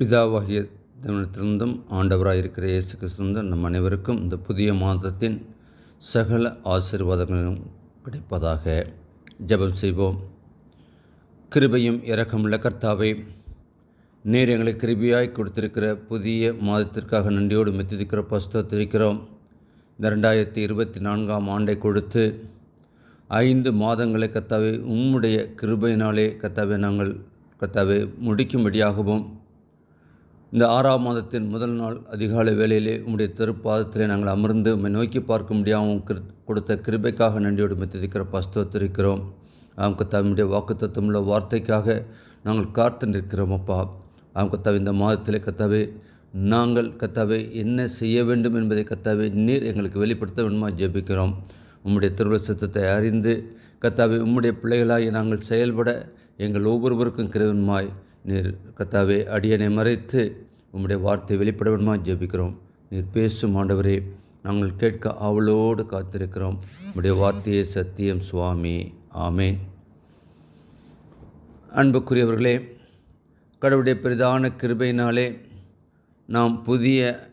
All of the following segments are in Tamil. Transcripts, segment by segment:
பிதாவாகிய தினத்திலிருந்தும் ஆண்டவராக இருக்கிற இயேசு கிறிஸ்துந்தும் நம் அனைவருக்கும் இந்த புதிய மாதத்தின் சகல ஆசீர்வாதங்களும் கிடைப்பதாக ஜெபம் செய்வோம். கிருபையும் இரக்கமுள்ள கர்த்தாவை நீர் எங்களை கிருபியாய் கொடுத்திருக்கிற புதிய மாதத்திற்காக நன்றியோடு மெத்திருக்கிற பஸ்தத்திருக்கிறோம் இந்த ரெண்டாயிரத்தி இருபத்தி நான்காம் ஆண்டை கொடுத்து ஐந்து மாதங்களை கத்தாவே உம்முடைய கிருபையினாலே கத்தாவே நாங்கள் கத்தாவே முடிக்கும்படியாகவும் இந்த ஆறாம் மாதத்தின் முதல் நாள் அதிகாலை வேளையிலே உம்முடைய திருப்பாதத்திலே நாங்கள் அமர்ந்து உம்மை நோக்கி பார்க்க முடியாமல் கிரு கொடுத்த கிருபைக்காக நன்றியோடு மெத்திருக்கிற பஸ்தத்திருக்கிறோம். அவங்க தம்முடைய வாக்குத்தத்தமுள்ள வார்த்தைக்காக நாங்கள் காத்து நிற்கிறோம் அப்பா. அவங்க கத்தாவே இந்த மாதத்திலே கத்தாவே நாங்கள் கத்தாவை என்ன செய்ய வேண்டும் என்பதை கத்தாவே நீர் எங்களுக்கு வெளிப்படுத்த வேண்டுமா ஜெபிக்கிறோம். உம்முடைய திருவிழா சித்தத்தை அறிந்து கத்தாவை உம்முடைய பிள்ளைகளாகி நாங்கள் செயல்பட எங்கள் ஒவ்வொருவருக்கும் கிருவன்மாய் நீர் கத்தாவே அடியனை மறைத்து உம்முடைய வார்த்தை வெளிப்பட வேண்டுமா ஜெபிக்கிறோம். நீர் பேசும் ஆண்டவரே நாங்கள் கேட்க அவளோடு காத்திருக்கிறோம். உம்முடைய வார்த்தையே சத்தியம் சுவாமி. ஆமேன். அன்புக்குரியவர்களே கடவுளுடைய பிரதான கிருபையினாலே நாம் புதிய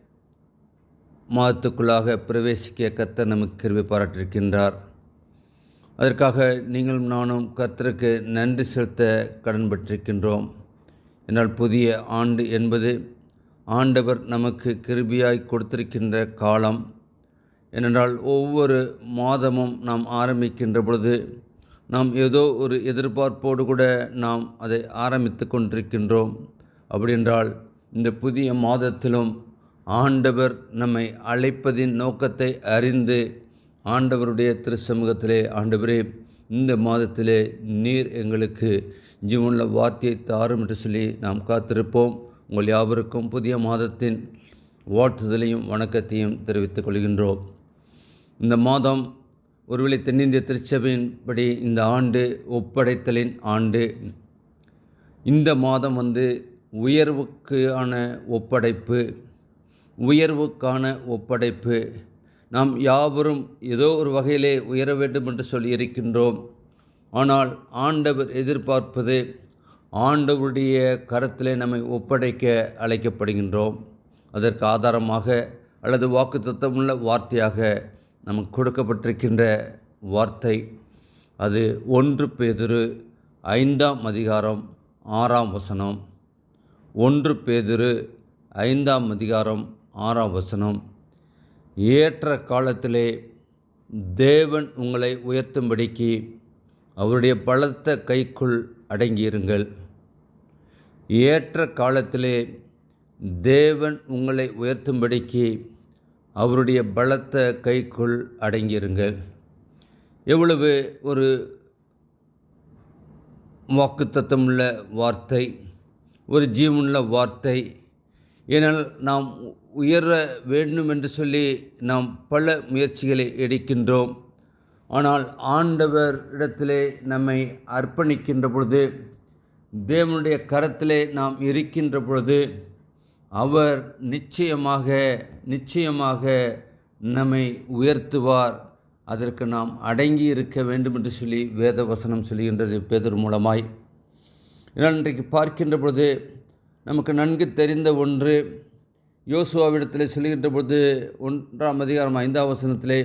மாதத்துக்குள்ளாக பிரவேசிக்க கர்த்தர் நமக்கு கிருபை பாராட்டியிருக்கின்றார் அதற்காக நீங்களும் நானும் கர்த்தருக்கு நன்றி செலுத்த கடன்பட்டிருக்கின்றோம் என்னால் புதிய ஆண்டு என்பது ஆண்டவர் நமக்கு கிருபியாய் கொடுத்திருக்கின்ற காலம். ஏனென்றால் ஒவ்வொரு மாதமும் நாம் ஆரம்பிக்கின்ற பொழுது நாம் ஏதோ ஒரு எதிர்பார்ப்போடு கூட நாம் அதை ஆரம்பித்து கொண்டிருக்கின்றோம். அப்படின்றால் இந்த புதிய மாதத்திலும் ஆண்டவர் நம்மை அழைப்பதின் நோக்கத்தை அறிந்து ஆண்டவருடைய திருச்சமூகத்திலே ஆண்டவரே இந்த மாதத்திலே நீர் எங்களுக்கு ஜீவனில் வார்த்தையை தாரும் என்று சொல்லி நாம் காத்திருப்போம். உங்கள் யாவருக்கும் புதிய மாதத்தின் வாழ்த்துதலையும் வணக்கத்தையும் தெரிவித்துக் கொள்கின்றோம். இந்த மாதம் ஒருவேளை தென்னிந்திய திருச்சபையின்படி இந்த ஆண்டு ஒப்படைத்தலின் ஆண்டு. இந்த மாதம் வந்து உயர்வுக்கான ஒப்படைப்பு உயர்வுக்கான ஒப்படைப்பு. நாம் யாவரும் ஏதோ ஒரு வகையிலே உயர வேண்டும் என்று சொல்லியிருக்கின்றோம். ஆனால் ஆண்டவர் எதிர்பார்ப்பது ஆண்டவருடைய கரத்திலே நம்மை ஒப்படைக்க அழைக்கப்படுகின்றோம். அதற்கு ஆதாரமாக அல்லது வாக்குத்தத்தமுள்ள வார்த்தையாக நமக்கு கொடுக்கப்பட்டிருக்கின்ற வார்த்தை அது ஒன்று பேதுரு ஐந்தாம் அதிகாரம் ஆறாம் வசனம். ஒன்று பேதுரு ஐந்தாம் அதிகாரம் ஆறாம் வசனம். ஏற்ற காலத்திலே தேவன் உங்களை உயர்த்தும்படிக்கு அவருடைய பலத்த கைக்குள் அடங்கியிருங்கள். ஏற்ற காலத்திலே தேவன் உங்களை உயர்த்தும்படிக்கு அவருடைய பலத்த கைக்குள் அடங்கியிருங்கள். எவ்வளவு ஒரு வாக்குத்தத்தமுள்ள வார்த்தை ஒரு ஜீவனுள்ள வார்த்தை. ஏனால் நாம் உயர வேண்டும் என்று சொல்லி நாம் பல முயற்சிகளை எடுக்கின்றோம். ஆனால் ஆண்டவர் இடத்திலே நம்மை அர்ப்பணிக்கின்ற பொழுது தேவனுடைய கரத்திலே நாம் இருக்கின்ற பொழுது அவர் நிச்சயமாக நிச்சயமாக நம்மை உயர்த்துவார். அதற்கு நாம் அடங்கி இருக்க வேண்டும் என்று சொல்லி வேத வசனம் சொல்கின்றது பேதர் மூலமாய். இதனால் இன்றைக்கு பார்க்கின்ற பொழுது நமக்கு நன்கு தெரிந்த ஒன்று யோசுவாவிடத்தில் சொல்கின்ற பொழுது ஒன்றாம் அதிகாரம் ஐந்தாம் வசனத்திலே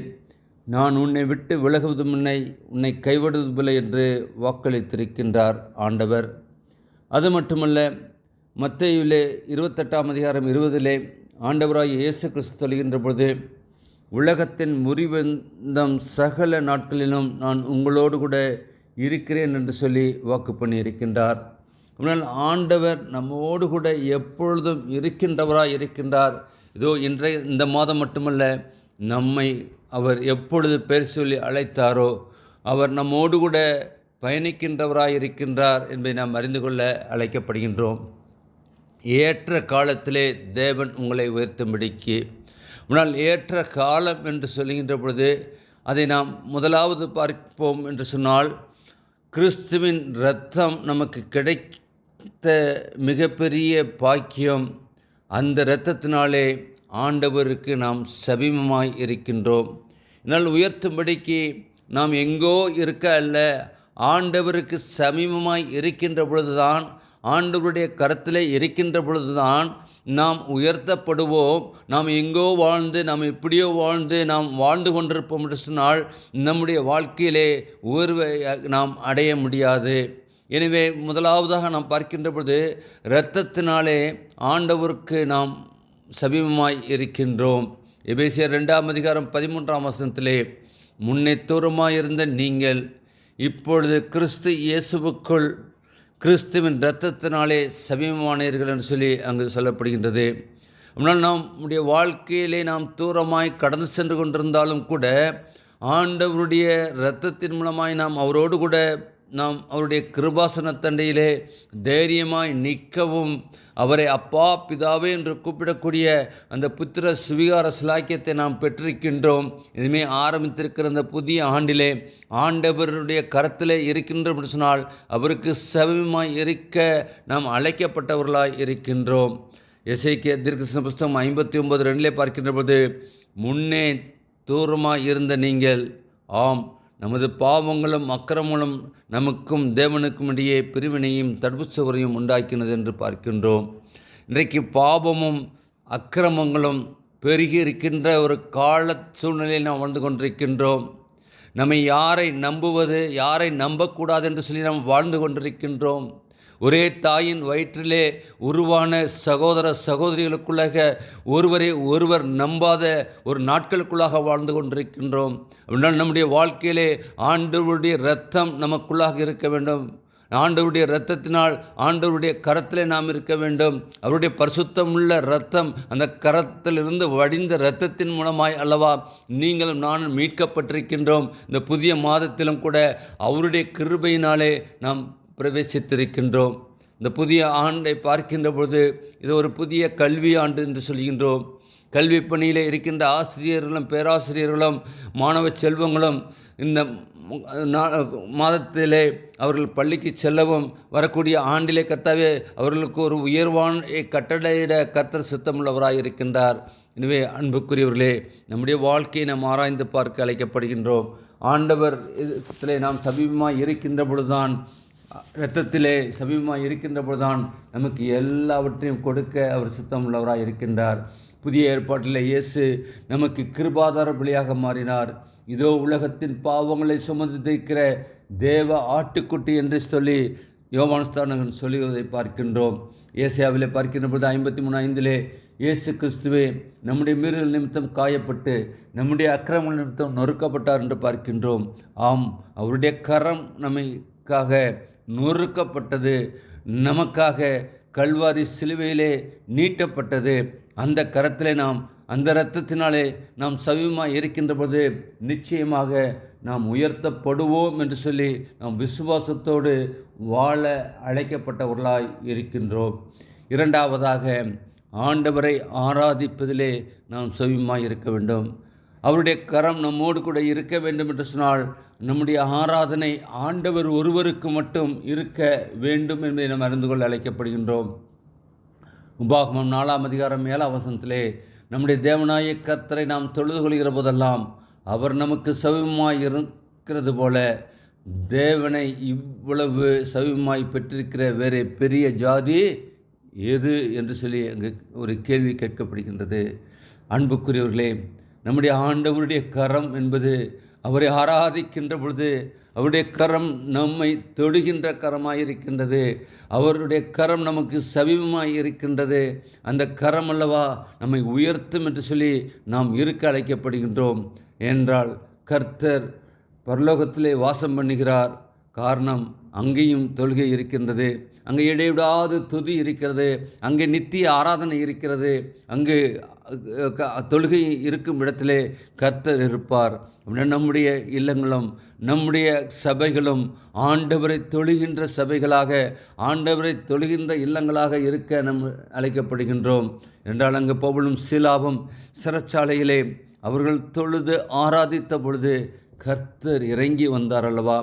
நான் உன்னை விட்டு விலகுவதும் உன்னை உன்னை கைவிடுவதில்லை என்று வாக்களித்திருக்கின்றார் ஆண்டவர். அது மட்டுமல்ல மத்தையிலே இருபத்தெட்டாம் அதிகாரம் இருபதிலே ஆண்டவராய் இயேசு கிறிஸ்து சொல்கின்ற பொழுது உலகத்தின் முறிவந்தம் சகல நாட்களிலும் நான் உங்களோடு கூட இருக்கிறேன் என்று சொல்லி வாக்கு பண்ணியிருக்கின்றார். ஆனால் ஆண்டவர் நம்மோடு கூட எப்பொழுதும் இருக்கின்றவராக இருக்கின்றார். இதோ இன்றைய இந்த மாதம் மட்டுமல்ல நம்மை அவர் எப்பொழுது பேர் சொல்லி அழைத்தாரோ அவர் நம்மோடு கூட பயணிக்கின்றவராயிருக்கின்றார் என்பதை நாம் அறிந்து கொள்ள அழைக்கப்படுகின்றோம். ஏற்ற காலத்திலே தேவன் உங்களை உயர்த்தும்படிக்கு முன்னால் ஏற்ற காலம் என்று சொல்லுகின்ற பொழுது அதை நாம் முதலாவது பார்ப்போம் என்று சொன்னால் கிறிஸ்துவின் இரத்தம் நமக்கு கிடைத்த மிகப்பெரிய பாக்கியம் அந்த இரத்தத்தினாலே ஆண்டவருக்கு நாம் சபிமமாய் இருக்கின்றோம். இதனால் உயர்த்தும்படிக்கு நாம் எங்கோ இருக்க அல்ல ஆண்டவருக்கு சமீபமாய் இருக்கின்ற பொழுதுதான் ஆண்டவருடைய கரத்திலே இருக்கின்ற பொழுதுதான் நாம் உயர்த்தப்படுவோம். நாம் எங்கோ வாழ்ந்து நாம் எப்படியோ வாழ்ந்து நாம் வாழ்ந்து கொண்டிருப்போம் என்று சொன்னால் நம்முடைய வாழ்க்கையிலே உயர்வை நாம் அடைய முடியாது. எனவே முதலாவதாக நாம் பார்க்கின்ற பொழுது இரத்தத்தினாலே ஆண்டவருக்கு நாம் சமீபமாய் இருக்கின்றோம். எபேசியர் ரெண்டாம் அதிகாரம் பதிமூன்றாம் வசனத்திலே முன்னேத்தூரமாயிருந்த நீங்கள் இப்பொழுது கிறிஸ்து இயேசுவுக்குள் கிறிஸ்துவின் இரத்தத்தினாலே சமீபமானீர்கள் என்று சொல்லி அங்கு சொல்லப்படுகின்றது. ஆனால் நம்முடைய வாழ்க்கையிலே நாம் தூரமாய் கடந்து சென்று கொண்டிருந்தாலும் கூட ஆண்டவருடைய இரத்தத்தின் மூலமாய் நாம் அவரோடு கூட நாம் அவருடைய கிருபாசனத்தண்டையிலே தைரியமாய் நிற்கவும் அவரை அப்பா பிதாவே என்று கூப்பிடக்கூடிய அந்த புத்திர சுவிகார சிலாக்கியத்தை நாம் பெற்றிருக்கின்றோம். இதுமே ஆரம்பித்திருக்கிற அந்த புதிய ஆண்டிலே ஆண்டவருடைய கரத்திலே இருக்கின்றோம் என்று சொன்னால் அவருக்கு சமீபமாய் இருக்க நாம் அழைக்கப்பட்டவர்களாய் இருக்கின்றோம். இசைக்கிய தீர்க்கசன புஸ்தகம் ஐம்பத்தி ஒன்பது ரெண்டிலே பார்க்கின்ற போது முன்னே தூரமாக இருந்த நீங்கள் ஆம் நமது பாவங்களும் அக்கிரமங்களும் நமக்கும் தேவனுக்கும் இடையே பிரிவினையும் தடுப்பு சுவரையும் உண்டாக்கினது என்று பார்க்கின்றோம். இன்றைக்கு பாவமும் அக்கிரமங்களும் பெருகி இருக்கின்ற ஒரு கால சூழ்நிலையில் நாம் வாழ்ந்து கொண்டிருக்கின்றோம். நம்மை யாரை நம்புவது யாரை நம்பக்கூடாது என்று சொல்லி நாம் வாழ்ந்து கொண்டிருக்கின்றோம். ஒரே தாயின் வயிற்றிலே உருவான சகோதர சகோதரிகளுக்குள்ளாக ஒருவரை ஒருவர் நம்பாத ஒரு நாட்களுக்குள்ளாக வாழ்ந்து கொண்டிருக்கின்றோம். அப்படினால் நம்முடைய வாழ்க்கையிலே ஆண்டவருடைய இரத்தம் நமக்குள்ளாக இருக்க வேண்டும். ஆண்டவருடைய இரத்தத்தினால் ஆண்டவருடைய கரத்திலே நாம் இருக்க வேண்டும். அவருடைய பரிசுத்தமுள்ள இரத்தம் அந்த கரத்திலிருந்து வடிந்த இரத்தத்தின் மூலமாய் அல்லவா நீங்களும் நானும் மீட்கப்பட்டிருக்கின்றோம். இந்த புதிய மாதத்திலும் கூட அவருடைய கிருபையினாலே நாம் பிரவேசித்திருக்கின்றோம். இந்த புதிய ஆண்டை பார்க்கின்ற பொழுது இது ஒரு புதிய கல்வி ஆண்டு என்று சொல்கின்றோம். கல்வி பணியில் இருக்கின்ற ஆசிரியர்களும் பேராசிரியர்களும் மாணவ செல்வங்களும் இந்த மாதத்திலே அவர்கள் பள்ளிக்கு செல்லவும் வரக்கூடிய ஆண்டிலே கத்தாவே அவர்களுக்கு ஒரு உயர்வான கட்டளையிட கர்த்தர் சித்தமுள்ளவராக இருக்கின்றார். எனவே அன்புக்குரியவர்களே நம்முடைய வாழ்க்கையை நாம் ஆராய்ந்து பார்க்க அழைக்கப்படுகின்றோம். ஆண்டவர் இதில் நாம் சமீபமாக இருக்கின்ற பொழுதுதான் இரத்தத்திலே சமீபமாக இருக்கின்ற பொழுதுதான் நமக்கு எல்லாவற்றையும் கொடுக்க அவர் சித்தம் உள்ளவராக இருக்கின்றார். புதிய ஏற்பாட்டில் இயேசு நமக்கு கிருபாதார பலியாக மாறினார். இதோ உலகத்தின் பாவங்களை சுமந்து தைக்கிற தேவ ஆட்டுக்குட்டி என்று சொல்லி யோமானஸ்தானகன் சொல்லுவதை பார்க்கின்றோம். ஏசியாவிலே பார்க்கின்ற பொழுது ஐம்பத்தி மூணு ஐந்திலே இயேசு கிறிஸ்துவே நம்முடைய மீறல் நிமித்தம் காயப்பட்டு நம்முடைய அக்கிரம நிமித்தம் நொறுக்கப்பட்டார் என்று பார்க்கின்றோம். ஆம் அவருடைய கரம் நம்மைக்காக நொறுக்கப்பட்டது. நமக்காக கல்வாரி சிலுவையிலே நீட்டப்பட்டது. அந்த கரத்திலே நாம் அந்த இரத்தத்தினாலே நாம் சவியமாக இருக்கின்ற போது நிச்சயமாக நாம் உயர்த்தப்படுவோம் என்று சொல்லி நாம் விசுவாசத்தோடு வாழ அழைக்கப்பட்டவர்களாய் இருக்கின்றோம். இரண்டாவதாக ஆண்டவரை ஆராதிப்பதிலே நாம் சவியமாக இருக்க வேண்டும். அவருடைய கரம் நம்மோடு கூட இருக்க வேண்டும் என்று சொன்னால் நம்முடைய ஆராதனை ஆண்டவர் ஒருவருக்கு மட்டும் இருக்க வேண்டும் என்பதை நாம் அறிந்து கொள்ள அழைக்கப்படுகின்றோம். உபாகமம் நாலாம் அதிகாரம் ஏழாம் வசனத்திலே நம்முடைய தேவநாய கத்தரை நாம் தொழுது கொள்கிற போதெல்லாம் அவர் நமக்கு சவிமாய் இருக்கிறது போல தேவனை இவ்வளவு சவிமாய் பெற்றிருக்கிற வேறு பெரிய ஜாதி எது? என்று சொல்லி அங்கு ஒரு கேள்வி கேட்கப்படுகின்றது. அன்புக்குரியவர்களே நம்முடைய ஆண்டவருடைய கரம் என்பது அவரை ஆராதிக்கின்ற பொழுது அவருடைய கரம் நம்மை தொடுகின்ற கரமாக இருக்கின்றது அவருடைய கரம் நமக்கு சமீபமாக இருக்கின்றது அந்த கரம் அல்லவா நம்மை உயர்த்தும் என்று சொல்லி நாம் இருக்க அழைக்கப்படுகின்றோம். என்றால் கர்த்தர் பரலோகத்திலே வாசம் பண்ணுகிறார். காரணம் அங்கேயும் தொழுகை இருக்கின்றது. அங்கே இடைவிடாது துதி இருக்கிறது. அங்கே நித்திய ஆராதனை இருக்கிறது. அங்கு தொழுகை இருக்கும் இடத்திலே கர்த்தர் இருப்பார். நம்முடைய இல்லங்களும் நம்முடைய சபைகளும் ஆண்டவரை தொழுகின்ற சபைகளாக ஆண்டவரை தொழுகின்ற இல்லங்களாக இருக்க நம் அழைக்கப்படுகின்றோம். என்றால் அங்கு பவுலும் சீலாவும் சிறைச்சாலையிலே அவர்கள் தொழுது ஆராதித்த பொழுது கர்த்தர் இறங்கி வந்தார் அல்லவா?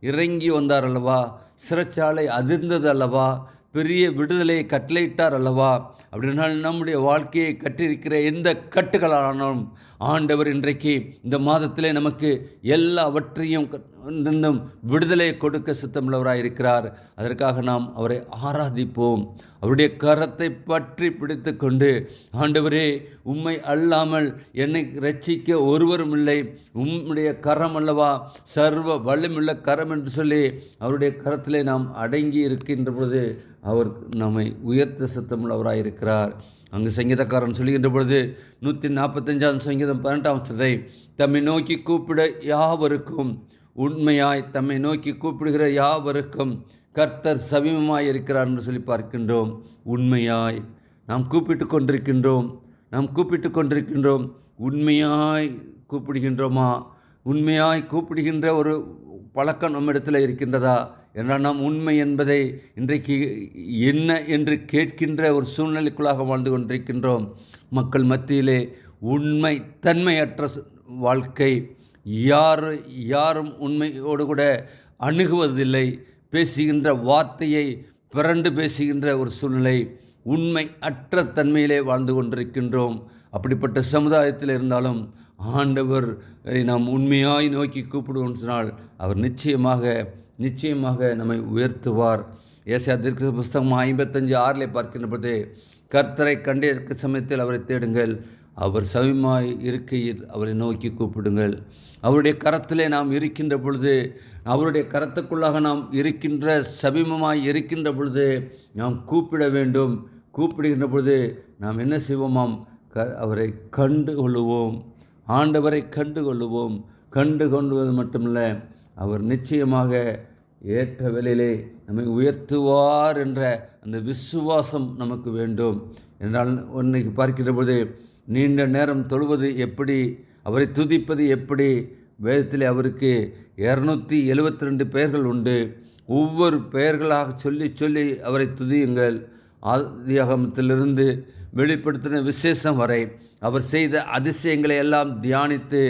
இறங்கி வந்தார் அல்லவா? சிறைச்சாலை அதிர்ந்தது அல்லவா? பெரிய விடுதலையை கட்டளையிட்டார் அல்லவா? அப்படின்னால் நம்முடைய வாழ்க்கையை கட்டியிருக்கிற எந்த கட்டுகளானாலும் ஆண்டவர் இன்றைக்கு இந்த மாதத்திலே நமக்கு எல்லாவற்றையும் இருந்தும் விடுதலை கொடுக்க சித்தமுள்ளவராக இருக்கிறார் அதற்காக நாம் அவரை ஆராதிப்போம். அவருடைய கரத்தை பற்றி பிடித்து கொண்டு ஆண்டவரே உம்மை அல்லாமல் என்னை ரட்சிக்க ஒருவரும் இல்லை. உம்முடைய கரம் அல்லவா சர்வ வல்லமுள்ள கரம் என்று சொல்லி அவருடைய கரத்திலே நாம் அடங்கி இருக்கின்ற பொழுது அவர் நம்மை உயர்த்த சித்தமுள்ளவராக இருக்கிறார் அங்கு சங்கீதக்காரன் சொல்லுகின்ற பொழுது நூற்றி நாற்பத்தஞ்சாம் சங்கீதம் பன்னெண்டாம் சதை தம்மை நோக்கி கூப்பிட யாவருக்கும் உண்மையாய் தம்மை நோக்கி கூப்பிடுகிற யாவருக்கும் கர்த்தர் சமீபமாய் இருக்கிறார் என்று சொல்லி பார்க்கின்றோம். உண்மையாய் நாம் கூப்பிட்டு கொண்டிருக்கின்றோம் நாம் கூப்பிட்டு கொண்டிருக்கின்றோம் உண்மையாய் கூப்பிடுகின்றோமா? உண்மையாய் கூப்பிடுகின்ற ஒரு பழக்கம் நம்மிடத்தில் இருக்கின்றதா? என்றால் நாம் உண்மை என்பதை இன்றைக்கு என்ன என்று கேட்கின்ற ஒரு சூழ்நிலைக்குள்ளாக வாழ்ந்து கொண்டிருக்கின்றோம். மக்கள் மத்தியிலே உண்மை தன்மையற்ற வாழ்க்கை யார் யாரும் உண்மையோடு கூட அணுகுவதில்லை. பேசுகின்ற வார்த்தையை பிறண்டு பேசுகின்ற ஒரு சூழ்நிலை உண்மை அற்ற தன்மையிலே வாழ்ந்து கொண்டிருக்கின்றோம். அப்படிப்பட்ட சமுதாயத்தில் இருந்தாலும் ஆண்டவர் நாம் உண்மையாய் நோக்கி கூப்பிடுவோம் சொன்னால் அவர் நிச்சயமாக நிச்சயமாக நம்மை உயர்த்துவார். ஏசியா தீர்க்க புஸ்தகம் ஐம்பத்தஞ்சு ஆறில் பார்க்கின்ற பொழுது கர்த்தரை கண்டிருக்க சமயத்தில் அவரை தேடுங்கள். அவர் சவிமாய் இருக்கையில் அவரை நோக்கி கூப்பிடுங்கள். அவருடைய கரத்திலே நாம் இருக்கின்ற பொழுது அவருடைய கரத்துக்குள்ளாக நாம் இருக்கின்ற சபிமமாய் இருக்கின்ற பொழுது நாம் கூப்பிட வேண்டும். கூப்பிடுகின்ற பொழுது நாம் என்ன செய்வோமாம்? க அவரை கண்டு கொள்ளுவோம் ஆண்டவரை கண்டு கொள்ளுவோம் கண்டு கொண்டுவது மட்டுமில்லை அவர் நிச்சயமாக ஏற்ற வேலையிலே நம்மை உயர்த்துவார் என்ற அந்த விசுவாசம் நமக்கு வேண்டும். என்றால் இன்னைக்கு பார்க்கிற பொழுது நீண்ட நேரம் தொழுவது எப்படி அவரை துதிப்பது எப்படி? வேதத்தில் அவருக்கு இரநூத்தி எழுபத்தி ரெண்டு பெயர்கள் உண்டு. ஒவ்வொரு பெயர்களாக சொல்லி சொல்லி அவரை துதியுங்கள். ஆதியாகமத்திலிருந்து வெளிப்படுத்தின விசேஷம் வரை அவர் செய்த அதிசயங்களை எல்லாம் தியானித்து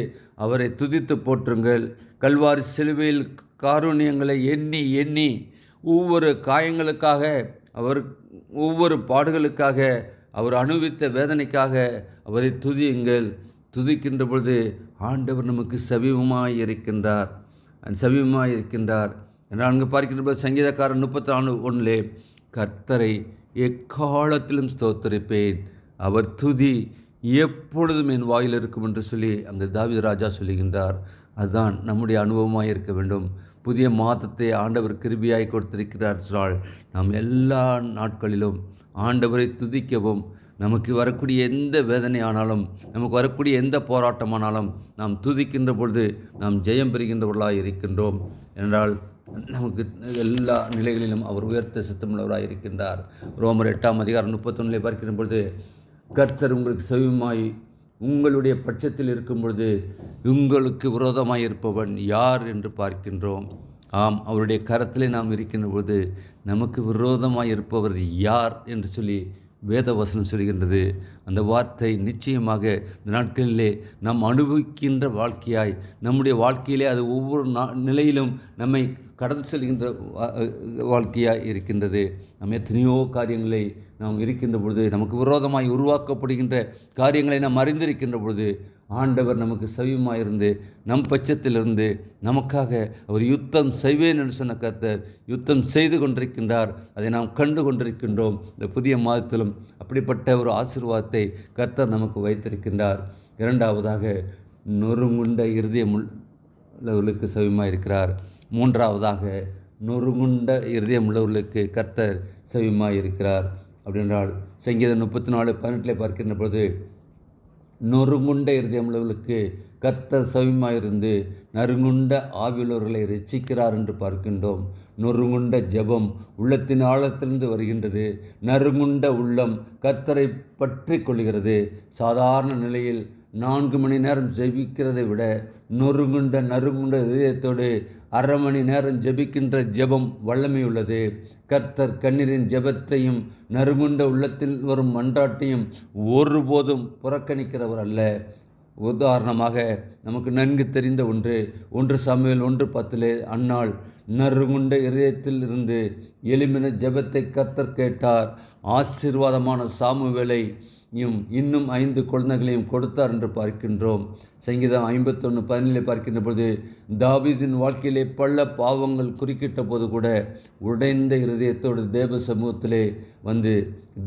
அவரை துதித்து போற்றுங்கள். கல்வாரி சிலுவையில் காரூணியங்களை எண்ணி எண்ணி ஒவ்வொரு காயங்களுக்காக அவர் ஒவ்வொரு பாடுகளுக்காக அவர் அனுபவித்த வேதனைக்காக அவரை துதியுங்கள். துதிக்கின்ற பொழுது ஆண்டவர் நமக்கு சமீபமாய் இருக்கின்றார் சமீபமாய் இருக்கின்றார் என்றால் அங்கு பார்க்கின்ற போது சங்கீதக்காரன் முப்பத்தி நாலு ஒன்றிலே கர்த்தரை எக்காலத்திலும் ஸ்தோத்தரிப்பேன். அவர் துதி எப்பொழுதும் என் வாயில் இருக்கும் என்று சொல்லி அங்கு தாவித ராஜா சொல்லுகின்றார். அதுதான் நம்முடைய அனுபவமாக இருக்க வேண்டும். புதிய மாதத்தை ஆண்டவர் கிருபியாய் கொடுத்திருக்கிறார் சொன்னால் நாம் எல்லா நாட்களிலும் ஆண்டவரை துதிக்கவும் நமக்கு வரக்கூடிய எந்த வேதனை ஆனாலும் நமக்கு வரக்கூடிய எந்த போராட்டமானாலும் நாம் துதிக்கின்ற பொழுது நாம் ஜெயம் பெறுகின்றவர்களாக இருக்கின்றோம். என்றால் நமக்கு எல்லா நிலைகளிலும் அவர் உயர்த்த சித்தமுள்ளவராக இருக்கின்றார். ரோமர் எட்டாம் அதிகாரம் முப்பத்தொன்னிலே பார்க்கின்ற பொழுது கர்த்தர் உங்களுக்கு செவிமாய் உங்களுடைய பட்சத்தில் இருக்கும் பொழுது உங்களுக்கு விரோதமாக இருப்பவன் யார் என்று பார்க்கின்றோம். ஆம் அவருடைய கரத்திலே நாம் இருக்கின்ற பொழுது நமக்கு விரோதமாக இருப்பவர் யார் என்று சொல்லி வேத வசனம் சொல்கின்றது. அந்த வார்த்தை நிச்சயமாக இந்த நாட்களிலே நாம் அனுபவிக்கின்ற வாழ்க்கையாய் நம்முடைய வாழ்க்கையிலே அது ஒவ்வொரு நா நிலையிலும் நம்மை கடந்து செல்கின்ற வாழ்க்கையாய் இருக்கின்றது. நம்ம எத்தனையோ காரியங்களை நாம் இருக்கின்ற பொழுது நமக்கு விரோதமாய் உருவாக்கப்படுகின்ற காரியங்களை நாம் அறிந்திருக்கின்ற பொழுது ஆண்டவர் நமக்கு சவியமாயிருந்து நம் பட்சத்திலிருந்து நமக்காக அவர் யுத்தம் செய்வேன் என்று சொன்ன கர்த்தர் யுத்தம் செய்து கொண்டிருக்கின்றார். அதை நாம் கண்டு கொண்டிருக்கின்றோம். இந்த புதிய மாதத்திலும் அப்படிப்பட்ட ஒரு ஆசீர்வாதத்தை கர்த்தர் நமக்கு வைத்திருக்கின்றார். இரண்டாவதாக நொறுங்குண்ட இருதயம் உள்ளவர்களுக்கு சவியமாக இருக்கிறார் மூன்றாவதாக நொறுங்குண்ட இருதயம் உள்ளவர்களுக்கு கர்த்தர் செவியமாக இருக்கிறார் அப்படின்றால் சங்கீதம் முப்பத்தி நாலு பதினெட்டில் பார்க்கின்ற பொழுது நொறுங்குண்ட இருதயமுள்ளவர்களுக்கு கத்த சவியமாயிருந்து நறுங்குண்ட ஆவியுள்ளவர்களை ரசிக்கிறார் என்று பார்க்கின்றோம். நொறுங்குண்ட ஜெபம் உள்ளத்தின் ஆழத்திலிருந்து வருகின்றது. நறுங்குண்ட உள்ளம் கத்தரை பற்றி கொள்கிறது. சாதாரண நிலையில் நான்கு மணி நேரம் ஜெபிக்கிறதை விட நொறுங்குண்ட நறுங்குண்ட இதயத்தோடு அரை மணி நேரம் ஜெபிக்கின்ற ஜெபம் வல்லமை உள்ளது. கர்த்தர் கண்ணீரின் ஜெபத்தையும் நறுங்குண்ட உள்ளத்தில் வரும் மன்றாட்டையும் ஒருபோதும் புறக்கணிக்கிறவர் அல்ல. உதாரணமாக நமக்கு நன்கு தெரிந்த ஒன்று ஒன்று சமையல் ஒன்று பத்திலே அன்னாள் நறுங்குண்ட இதயத்தில் இருந்து எளிமின ஜெபத்தை கர்த்தர் கேட்டார். ஆசீர்வாதமான சாமுவேலை இன்னும் ஐந்து குழந்தைகளையும் கொடுத்தார் என்று பார்க்கின்றோம். சங்கீதம் ஐம்பத்தொன்று பதினிலே பார்க்கின்ற பொழுது தாவீதின் வாழ்க்கையிலே பல பாவங்கள் குறுக்கிட்ட போது கூட உடைந்த இருதயத்தோடு தேவ சமூகத்திலே வந்து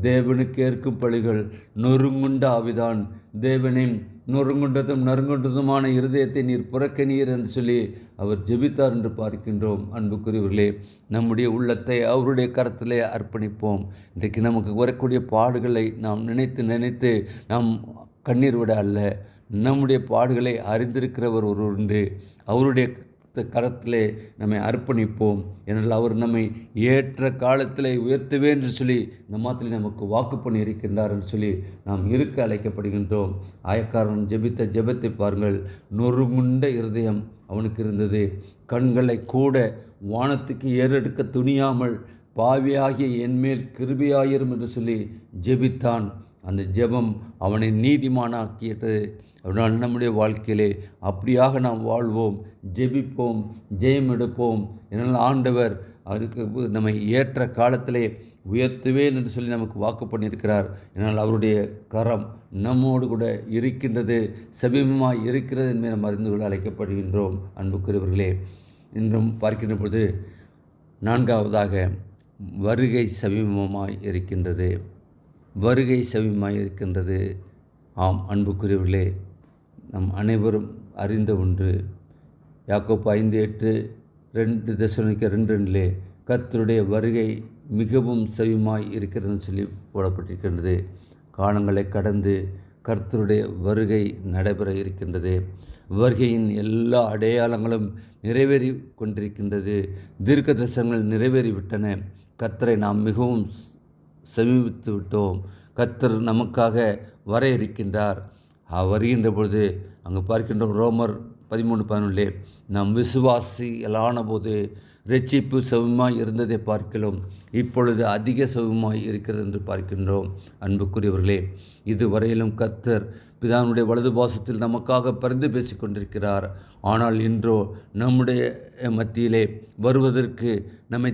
தேவனுக்கு ஏற்கும் பழிகள் நொறுங்குண்ட ஆவிதான். தேவனை நொறுங்குண்டதும் நறுங்குண்டதுமான இருதயத்தை நீர் புறக்கணியர் என்று சொல்லி அவர் ஜெபித்தார் என்று பார்க்கின்றோம். அன்புக்குரியவர்களே நம்முடைய உள்ளத்தை அவருடைய கரத்திலே அர்ப்பணிப்போம். இன்றைக்கு நமக்கு வரக்கூடிய பாடுகளை நாம் நினைத்து நினைத்து நாம் கண்ணீர் விட அல்ல நம்முடைய பாடுகளை அறிந்திருக்கிறவர் ஒரு உண்டு. அவருடைய கரத்திலே நம்மை அர்ப்பணிப்போம். ஏனால் அவர் நம்மை ஏற்ற காலத்திலே உயர்த்துவே என்று சொல்லி இந்த மாத்திலே நமக்கு வாக்கு பண்ணி இருக்கின்றார் என்று சொல்லி நாம் இருக்க அழைக்கப்படுகின்றோம். ஆயக்காரன் ஜெபித்த ஜெபத்தை பாருங்கள். நொறுமுண்ட இருதயம் அவனுக்கு இருந்தது. கண்களை கூட வானத்துக்கு ஏறெடுக்க துணியாமல் பாவியாகிய என்மேல் கிருபியாயிரும் என்று சொல்லி ஜெபித்தான். அந்த ஜெபம் அவனை நீதிமானாக்கியது. அதனால் நம்முடைய வாழ்க்கையிலே அப்படியாக நாம் வாழ்வோம் ஜெபிப்போம் ஜெயம் எடுப்போம் என்னால் ஆண்டவர் அவருக்கு நம்மை ஏற்ற காலத்திலே உயர்த்துவேன் என்று சொல்லி நமக்கு வாக்கு பண்ணியிருக்கிறார். என்னால் அவருடைய கரம் நம்மோடு கூட இருக்கின்றது சமீபமாக இருக்கிறது என்பதை நாம் அறிந்து கொள்ள அழைக்கப்படுகின்றோம். அன்புக்குரியவர்களே இன்றும் பார்க்கின்ற பொழுது நான்காவதாக வருகை சமீபமாய் இருக்கின்றது வருகை சமீபமாய் இருக்கின்றது. ஆம் அன்புக்குரியவர்களே நம் அனைவரும் அறிந்த ஒன்று. யாக்கோப் ஐந்து எட்டு ரெண்டு தசனிக்க ரெண்டு ரெண்டிலே கர்த்தருடைய வருகை மிகவும் செவிமாய் இருக்கிறதுன்னு சொல்லி போடப்பட்டிருக்கின்றது. காலங்களை கடந்து கர்த்தருடைய வருகை நடைபெற இருக்கின்றது. வருகையின் எல்லா அடையாளங்களும் நிறைவேறி கொண்டிருக்கின்றது. தீர்க்க தரிசனங்கள் நிறைவேறிவிட்டன கர்த்தரை நாம் மிகவும் சமீபித்து விட்டோம். கர்த்தர் நமக்காக வர இருக்கின்றார். வருகின்ற பொழுது அங்கு பார்க்கின்றோம் ரோமர் பதிமூணு பதினொன்றிலே நாம் விசுவாசிகளான போது ரட்சிப்பு செவமாய் இருந்ததை பார்க்கலாம் இப்பொழுது அதிக சவமாய் இருக்கிறது என்று பார்க்கின்றோம். அன்புக்குரியவர்களே இதுவரையிலும் கர்த்தர் பிதானுடைய வலது பாசத்தில் நமக்காக பரிந்து பேசி கொண்டிருக்கிறார். ஆனால் இன்றோ நம்முடைய மத்தியிலே வருவதற்கு நம்மை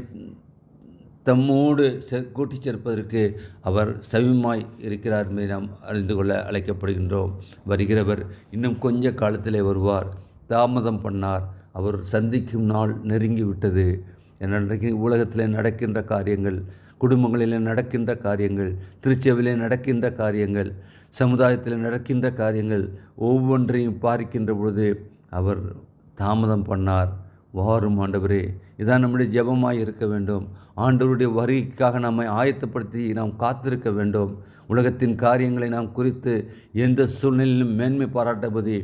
தம்மோடு செ கூட்டி சேர்ப்பதற்கு அவர் சவிமாய் இருக்கிறார் என்பதை நாம் அறிந்து கொள்ள அழைக்கப்படுகின்றோம். வருகிறவர் இன்னும் கொஞ்ச காலத்திலே வருவார். தாமதம் பண்ணார். அவர் சந்திக்கும் நாள் நெருங்கி விட்டது இன்றைக்கு உலகத்தில் நடக்கின்ற காரியங்கள் குடும்பங்களில் நடக்கின்ற காரியங்கள் திருச்சபையிலே நடக்கின்ற காரியங்கள் சமுதாயத்தில் நடக்கின்ற காரியங்கள் ஒவ்வொன்றையும் பார்க்கின்ற பொழுது அவர் தாமதம் பண்ணார். வாரும் ஆண்டவரே. இதான் நம்முடைய ஜெபமாய் இருக்க வேண்டும். ஆண்டவருடைய வருகைக்காக நம்மை ஆயத்தப்படுத்தி நாம் காத்திருக்க வேண்டும். உலகத்தின் காரியங்களை நாம் குறித்து எந்த சூழ்நிலையிலும் மேன்மை பாராட்டபதி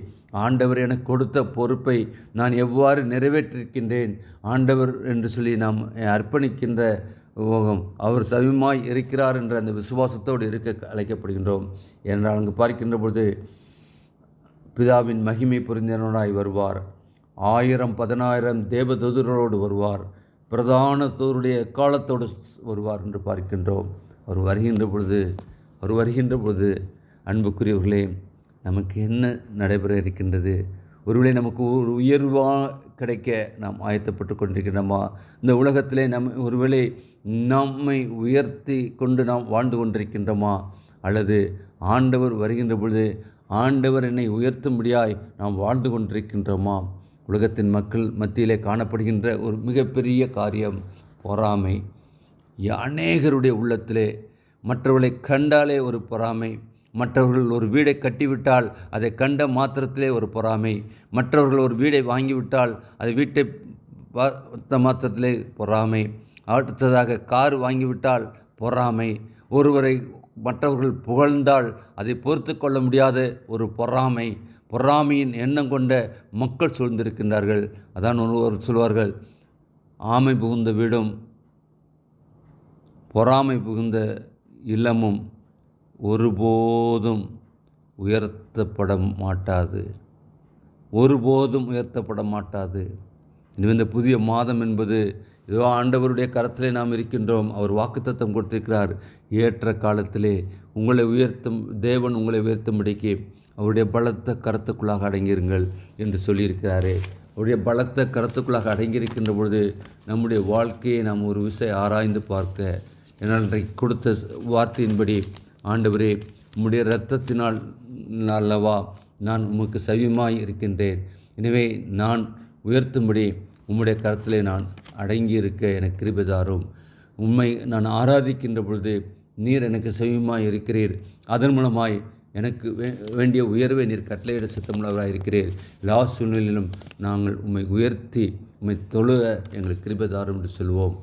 ஆண்டவர் எனக்கு கொடுத்த பொறுப்பை நான் எவ்வாறு நிறைவேற்றிருக்கின்றேன்? ஆண்டவர் என்று சொல்லி நாம் அர்ப்பணிக்கின்ற ஓகம் அவர் சவிமாய் இருக்கிறார் என்ற அந்த விசுவாசத்தோடு இருக்க அழைக்கப்படுகின்றோம். என்றால் அங்கு பார்க்கின்ற பொழுது பிதாவின் மகிமை புரிந்தவனாய் வருவார். ஆயிரம் பதினாயிரம் தேவதூதர்களோடு வருவார். பிரதான தூருடைய காலத்தோடு வருவார் என்று பார்க்கின்றோம். அவர் வருகின்ற பொழுது அவர் வருகின்ற பொழுது அன்புக்குரியவர்களே நமக்கு என்ன நடைபெற இருக்கின்றது? ஒருவேளை நமக்கு ஒரு உயர்வாக கிடைக்க நாம் ஆயத்தப்பட்டு கொண்டிருக்கின்றோமா இந்த உலகத்திலே நம் ஒருவேளை நம்மை உயர்த்தி கொண்டு நாம் வாழ்ந்து கொண்டிருக்கின்றோமா? அல்லது ஆண்டவர் வருகின்ற பொழுது ஆண்டவர் என்னை உயர்த்தும்படியாய் நாம் வாழ்ந்து கொண்டிருக்கின்றோமா? உலகத்தின் மக்கள் மத்தியிலே காணப்படுகின்ற ஒரு மிகப்பெரிய காரியம் பொறாமை. அநேகருடைய உள்ளத்திலே மற்றவர்களை கண்டாலே ஒரு பொறாமை. மற்றவர்கள் ஒரு வீடை கட்டிவிட்டால் அதை கண்ட மாத்திரத்திலே ஒரு பொறாமை. மற்றவர்கள் ஒரு வீடை வாங்கிவிட்டால் அது வீட்டை பார்த்த மாத்திரத்திலே பொறாமை. அடுத்ததாக கார் வாங்கிவிட்டால் பொறாமை. ஒருவரை மற்றவர்கள் புகழ்ந்தால் அதை பொறுத்து கொள்ள முடியாத ஒரு பொறாமை. பொறாமையின் எண்ணம் கொண்ட மக்கள் சூழ்ந்திருக்கின்றார்கள். அதான் ஒருவர் சொல்வார்கள் ஆமை புகுந்த வீடும் பொறாமை புகுந்த இல்லமும் ஒருபோதும் உயர்த்தப்பட மாட்டாது. ஒருபோதும் உயர்த்தப்பட மாட்டாது. எனவே இந்த புதிய மாதம் என்பது ஏதோ ஆண்டவருடைய கரத்திலே நாம் இருக்கின்றோம். அவர் வாக்குத்தத்தம் கொடுத்திருக்கிறார். ஏற்ற காலத்திலே உங்களை உயர்த்தும் தேவன் உங்களை உயர்த்தும்படிக்கு அவருடைய பலத்த கருத்துக்குள்ளாக அடங்கியிருங்கள் என்று சொல்லியிருக்கிறாரே. அவருடைய பலத்த கருத்துக்குள்ளாக அடங்கியிருக்கின்ற பொழுது நம்முடைய வாழ்க்கையை நாம் ஒரு விசை ஆராய்ந்து பார்க்க என்னால் இன்றைக்கு கொடுத்த வார்த்தையின்படி ஆண்டவரே உம்முடைய இரத்தத்தினால் அல்லவா நான் உமக்கு சவியமாய் இருக்கின்றேன். எனவே நான் உயர்த்தும்படி உம்முடைய கரத்திலே நான் அடங்கியிருக்க எனக்கு கிருபிதாரும் உண்மை நான் ஆராதிக்கின்ற பொழுது நீர் எனக்கு செவியுமாய் இருக்கிறீர். அதன் மூலமாய் எனக்கு வே- வேண்டிய உயர்வை நீர் கட்டளையிட சித்தமுள்ளவராக இருக்கிறீர். எல்லா சூழ்நிலையிலும் நாங்கள் உம்மை உயர்த்தி உம்மை தொழுக எங்களுக்கு கிருபதாரம் என்று சொல்வோம்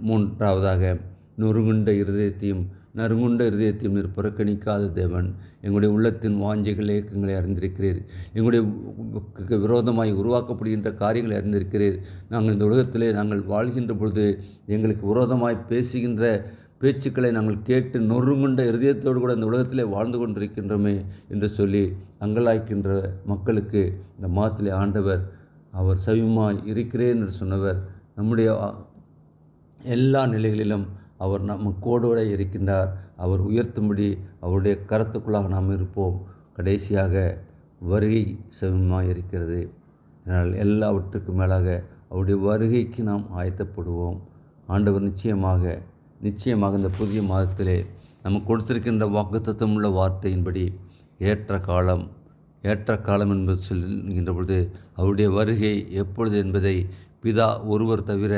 மூன்றாவதாக நொறுங்குண்ட இருதயத்தையும் நறுங்குண்ட இருதயத்தையும் நீர் புறக்கணிக்காத தேவன் எங்களுடைய உள்ளத்தின் வாஞ்சைகள் இயக்கங்களை அறிந்திருக்கிறீர். எங்களுடைய விரோதமாய் உருவாக்கப்படுகின்ற காரியங்களை அறிந்திருக்கிறீர். நாங்கள் இந்த உலகத்திலே நாங்கள் வாழ்கின்ற பொழுது எங்களுக்கு விரோதமாய் பேசுகின்ற பேச்சுக்களை நாங்கள் கேட்டு நொறுங்குண்ட இருதயத்தோடு கூட இந்த உலகத்திலே வாழ்ந்து கொண்டிருக்கின்றோமே என்று சொல்லி அங்கலாய்க்கின்ற மக்களுக்கு இந்த மாத்திலே ஆண்டவர் அவர் சவிமாய் இருக்கிறேன் என்று சொன்னவர். நம்முடைய எல்லா நிலைகளிலும் அவர் நமக்கோடு இருக்கின்றார். அவர் உயர்த்தும்படி அவருடைய கரத்துக்குள்ளாக நாம் இருப்போம். கடைசியாக வருகை சமமாக இருக்கிறது. அதனால் எல்லாவற்றுக்கும் மேலாக அவருடைய வருகைக்கு நாம் ஆயத்தப்படுவோம். ஆண்டவர் நிச்சயமாக நிச்சயமாக இந்த புதிய மாதத்திலே நமக்கு கொடுத்திருக்கின்ற வாக்குத்தத்தம் உள்ள வார்த்தையின்படி ஏற்ற காலம் ஏற்ற காலம் என்பது சொல்கின்ற பொழுது அவருடைய வருகை எப்பொழுது என்பதை பிதா ஒருவர் தவிர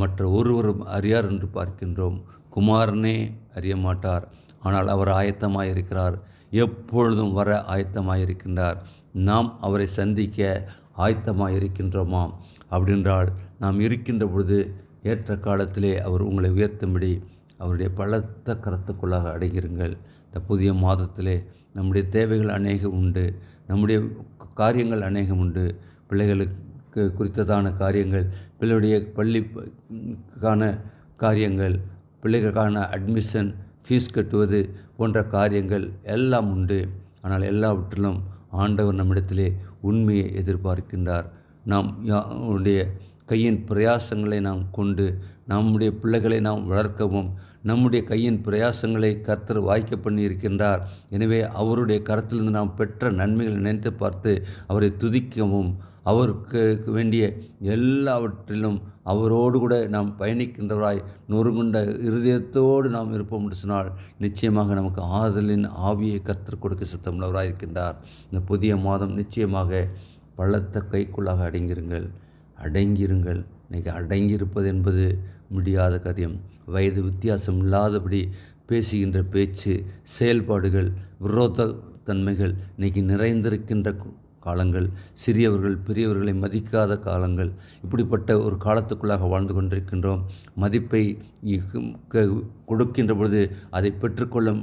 மற்ற ஒருவரும் அறியார் என்று பார்க்கின்றோம். குமாரனே அறிய மாட்டார். ஆனால் அவர் ஆயத்தமாயிருக்கிறார். எப்பொழுதும் வர ஆயத்தமாயிருக்கின்றார். நாம் அவரை சந்திக்க ஆயத்தமாக இருக்கின்றோமாம் அப்படின்றால் நாம் இருக்கின்ற பொழுது ஏற்ற காலத்திலே அவர் உங்களை உயர்த்தும்படி அவருடைய பலத்த கரத்துக்குள்ளாக அடைகிறீர்கள் இந்த புதிய மாதத்திலே நம்முடைய தேவைகள் அநேகம் உண்டு. நம்முடைய காரியங்கள் அநேகம் உண்டு. பிள்ளைகளுக்கு குறித்ததான காரியங்கள் பிள்ளையுடைய பள்ளிக்கான காரியங்கள் பிள்ளைகளுக்கான அட்மிஷன் ஃபீஸ் கட்டுவது போன்ற காரியங்கள் எல்லாம் உண்டு. ஆனால் எல்லாவற்றிலும் ஆண்டவர் நம்மிடத்திலே உண்மையை எதிர்பார்க்கின்றார். நாம் யா- உடைய கையின் பிரயாசங்களை நாம் கொண்டு நம்முடைய பிள்ளைகளை நாம் வளர்க்கவும் நம்முடைய கையின் பிரயாசங்களை கர்த்தர் வாய்க்க பண்ணி இருக்கின்றார் எனவே அவருடைய கருத்திலிருந்து நாம் பெற்ற நன்மைகளை நினைத்து பார்த்து அவரை துதிக்கவும் அவருக்கு வேண்டிய எல்லாவற்றிலும் அவரோடு கூட நாம் பயணிக்கின்றவராய் நொறுங்குண்ட இருதயத்தோடு நாம் இருப்போம் என்று சொன்னால் நிச்சயமாக நமக்கு ஆறுதலின் ஆவியை கத்தர் கொடுக்க சுத்தமுள்ளவராக இருக்கின்றார் இந்த புதிய மாதம் நிச்சயமாக பள்ளத்த கைக்குள்ளாக அடங்கிருங்கள் அடங்கியிருங்கள். இன்றைக்கி அடங்கியிருப்பது என்பது முடியாத காரியம். வயது வித்தியாசம் இல்லாதபடி பேசுகின்ற பேச்சு செயல்பாடுகள் விரோத தன்மைகள் இன்றைக்கி நிறைந்திருக்கின்ற காலங்கள் சிறியவர்கள் பெரியவர்களை மதிக்காத காலங்கள். இப்படிப்பட்ட ஒரு காலத்துக்குள்ளாக வாழ்ந்து கொண்டிருக்கின்றோம். மதிப்பை க- கொடுக்கின்ற பொழுது அதை பெற்றுக்கொள்ள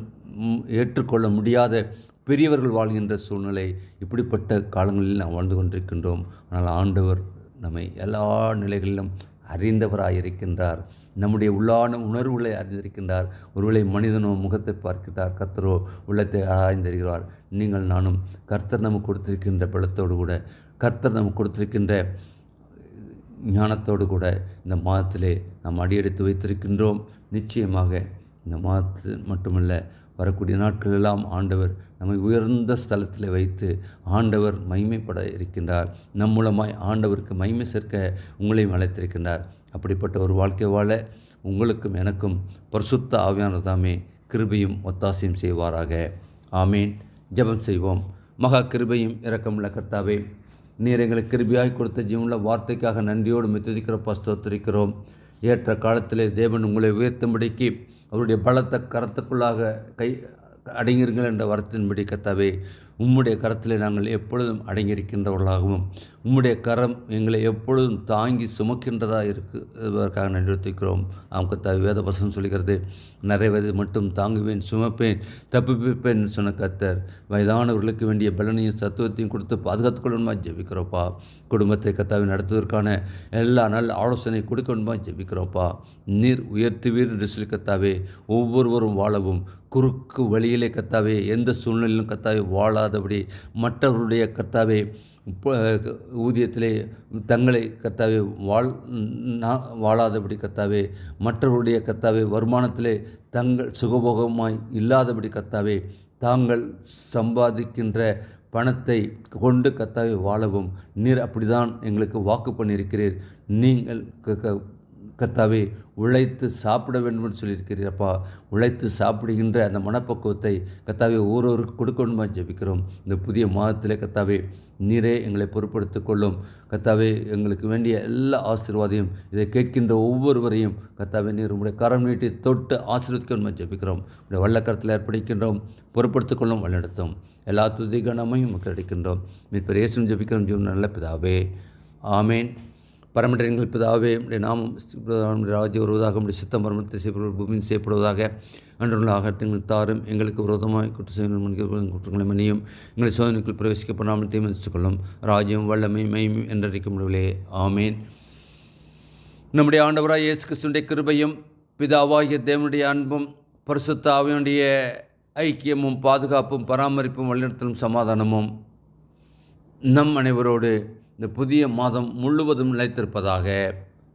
ஏற்றுக்கொள்ள முடியாத பெரியவர்கள் வாழ்கின்ற சூழ்நிலை இப்படிப்பட்ட காலங்களில் நாம் வாழ்ந்து கொண்டிருக்கின்றோம். ஆனால் ஆண்டவர் நம்மை எல்லா நிலைகளிலும் அறிந்தவராக இருக்கின்றார் நம்முடைய உள்ளான உணர்வுகளை அறிந்திருக்கின்றார். ஒருவேளை மனிதனோ முகத்தை பார்க்கிறார் கர்த்தரோ உள்ளத்தை ஆராய்ந்திருக்கிறார். நீங்கள் நானும் கர்த்தர் நமக்கு கொடுத்திருக்கின்ற பலத்தோடு கூட கர்த்தர் நமக்கு கொடுத்திருக்கின்ற ஞானத்தோடு கூட இந்த மாதத்திலே நாம் அடியெடுத்து வைத்திருக்கின்றோம். நிச்சயமாக இந்த மாதத்து மட்டுமல்ல வரக்கூடிய நாட்களெல்லாம் ஆண்டவர் நம்மை உயர்ந்த ஸ்தலத்தில் வைத்து ஆண்டவர் மகிமைப்பட இருக்கின்றார். நம் மூலமாய் ஆண்டவருக்கு மகிமை சேர்க்க உங்களையும் அழைத்திருக்கின்றார். அப்படிப்பட்ட ஒரு வாழ்க்கை வாழ உங்களுக்கும் எனக்கும் பரிசுத்த ஆவியானவர் தாமே கிருபையும் ஒத்தாசையும் செய்வாராக. ஆமீன். ஜெபம் செய்வோம். மகா கிருபையும் இரக்கமுள்ள கர்த்தாவே நீர் எங்களுக்கு கிருபியாய் கொடுத்த ஜீவனில் வார்த்தைக்காக நன்றியோடு மித்துதிக்கிற பஸ்தோத்திருக்கிறோம் ஏற்ற காலத்திலே தேவன் உங்களை உயர்த்தும்படிக்கு அவருடைய பலத்த கரத்துக்குள்ளாக கை அடங்கியிருங்கள் என்ற வரத்தின்படி கத்தாவே உம்முடைய கரத்திலே நாங்கள் எப்பொழுதும் அடங்கியிருக்கின்றவர்களாகவும். உம்முடைய கரம் எங்களை எப்பொழுதும் தாங்கி சுமக்கின்றதாக இருக்குவதற்காக நன்றி வைக்கிறோம் ஆம் கத்தாவே வேத வசனம் சொல்கிறது நிறைவேது மட்டும் தாங்குவேன் சுமப்பேன் தப்பிப்பேன் சொன்ன கத்தர் வயதானவர்களுக்கு வேண்டிய பலனையும் சத்துவத்தையும் கொடுத்து பாதுகாத்துக்கொள்ளணுமா? ஜெபிக்கிறோப்பா குடும்பத்தை கத்தாவை நடத்துவதற்கான எல்லா நல்ல ஆலோசனை கொடுக்கணுமா? ஜெபிக்கிறோப்பா நீர் உயர்த்துவீர் என்று சொல்லி கத்தாவே ஒவ்வொருவரும் வாழவும் குறுக்கு வழியிலே கத்தாவே எந்த சூழ்நிலையிலும் கத்தாவே வாழாதபடி மற்றவருடைய கத்தாவே ஊதியத்திலே தங்களை கத்தாவே வாழ் நான் வாழாதபடி கத்தாவே மற்றவருடைய கத்தாவே வருமானத்திலே தங்கள் சுகபோகமாய் இல்லாதபடி கத்தாவே தாங்கள் சம்பாதிக்கின்ற பணத்தை கொண்டு கத்தாவே வாழவும். நீர் அப்படிதான் எங்களுக்கு வாக்கு பண்ணியிருக்கிறீர். நீங்கள் கத்தாவே உழைத்து சாப்பிட வேண்டும் சொல்லியிருக்கிறீரப்பா. உழைத்து சாப்பிடுகின்ற அந்த மனப்பக்குவத்தை கத்தாவே ஒவ்வொருவருக்கு கொடுக்கணுமா ஜெபிக்கிறோம். இந்த புதிய மாதத்தில் கத்தாவே நீரே எங்களை பொறுப்படுத்திக் கொள்ளும். கத்தாவே எங்களுக்கு வேண்டிய எல்லா ஆசீர்வாதையும் இதை கேட்கின்ற ஒவ்வொருவரையும் கத்தாவே நீர் உங்களுடைய கரம் நீட்டி தொட்டு ஆசீர்வதிக்கணுமா ஜபிக்கிறோம். உடைய வல்லக்கரத்தில் ஏற்படுகின்றோம் பொறுப்படுத்திக் கொள்ளும் வழிநடத்தும். எல்லா துதி கனமையும் மக்கள் அடிக்கின்றோம் மீட்பர் இயேசும் ஜபிக்கிறோம் ஜீவன் நல்ல பிதாவே. ஆமேன். பரமண்டலங்கள் பிதாவே உடைய நாமம் நம்முடைய ராஜ்யம் வருவதாக உடைய சித்தம் பரமத்தை செய்யப்படுவது பூமியின் செய்யப்படுவதாக அன்றுள்ள ஆகட்டங்கள் தாரும் எங்களுக்கு விரோதமாக குற்ற செய்யும் குற்றங்களை மணியும் எங்களை சோதனைக்குள் பிரவேசிக்கப்படாமல் தீர்மானித்துக் கொள்ளும். ராஜ்யம் வல்லமை மையும் என்றழைக்க முடியவில்லை ஆமேன். நம்முடைய ஆண்டவராய் இயேசு கிறிஸ்துடைய கிருபையும் பிதாவாகிய தேவனுடைய அன்பும் பரிசுத்தாவினுடைய ஐக்கியமும் பாதுகாப்பும் பராமரிப்பும் வழிநடத்தலும் சமாதானமும் நம் அனைவரோடு இந்த புதிய மாதம் முழுவதும் நிலைத்திருப்பதாக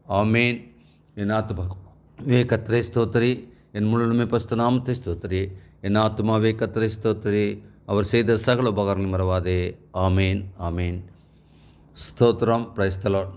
ஆமேன். என் ஆத்மாவே கத்திரை ஸ்தோத்திரி. என் முழுமை பஸ்து நாமத்தை ஸ்தோத்திரி. என் ஆத்மாவே கத்திரை ஸ்தோத்திரி. அவர் செய்த சகல உபகாரங்கள் மறவாதே. ஆமேன் ஆமேன். ஸ்தோத்திரம் பிரைஸ்தலாட்